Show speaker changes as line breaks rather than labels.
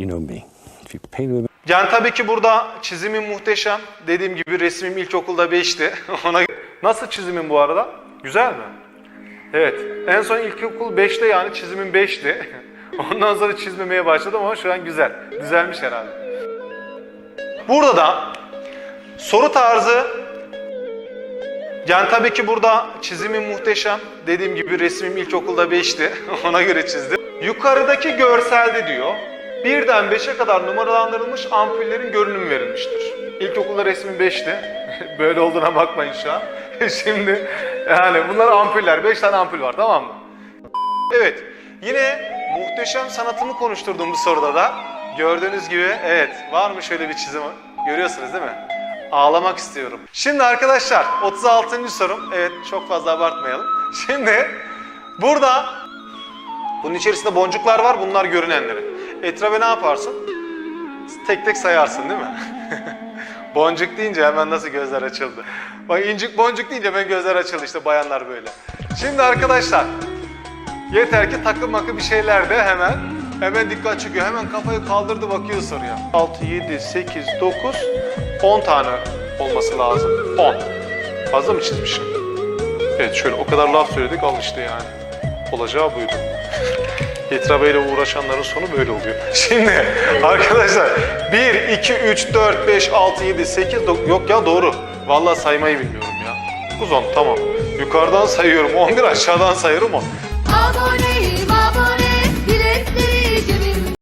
you know me. If you paint with
Yani tabii ki burada çizimim muhteşem. Dediğim gibi resmim ilkokulda 5'ti. Ona Nasıl çizimim bu arada? Güzel mi? Evet. En son ilkokul 5'te yani çizimim 5'ti. Ondan sonra çizmemeye başladım ama şu an güzel. Düzelmiş herhalde. Burada da soru tarzı yani tabii ki burada çizimim muhteşem. Dediğim gibi resmim ilkokulda 5'ti. Ona göre çizdim. Yukarıdaki görselde diyor. Birden 5'e kadar numaralandırılmış ampullerin görünümü verilmiştir. İlkokulda resmim 5'ti. Böyle olduğuna bakmayın şu an. Şimdi yani bunlar ampuller. 5 tane ampul var tamam mı? Evet. Yine muhteşem sanatımı konuşturduğum bu soruda da gördüğünüz gibi evet var mı şöyle bir çizimi? Görüyorsunuz değil mi? Ağlamak istiyorum. Şimdi arkadaşlar 36. sorum. Evet çok fazla abartmayalım. Şimdi burada bunun içerisinde boncuklar var. Bunlar görünenleri. Etrafa ne yaparsın? Tek tek sayarsın değil mi? boncuk deyince hemen nasıl gözler açıldı. Bak incik boncuk deyince hemen gözler açıldı işte bayanlar böyle. Şimdi arkadaşlar Yeter ki takı makı bir şeyler de hemen hemen dikkat çekiyor. Hemen kafayı kaldırdı bakıyor soruya. 6, 7, 8, 9, 10 tane olması lazım. 10. Fazla mı çizmişim? Evet şöyle o kadar laf söyledik al işte yani. Olacağı buydu. Yetra Bey'le uğraşanların sonu böyle oluyor. Şimdi arkadaşlar 1, 2, 3, 4, 5, 6, 7, 8, 9 yok ya doğru. Vallahi saymayı bilmiyorum ya. 9, 10 tamam. Yukarıdan sayıyorum 11 aşağıdan sayıyorum 10.
Abone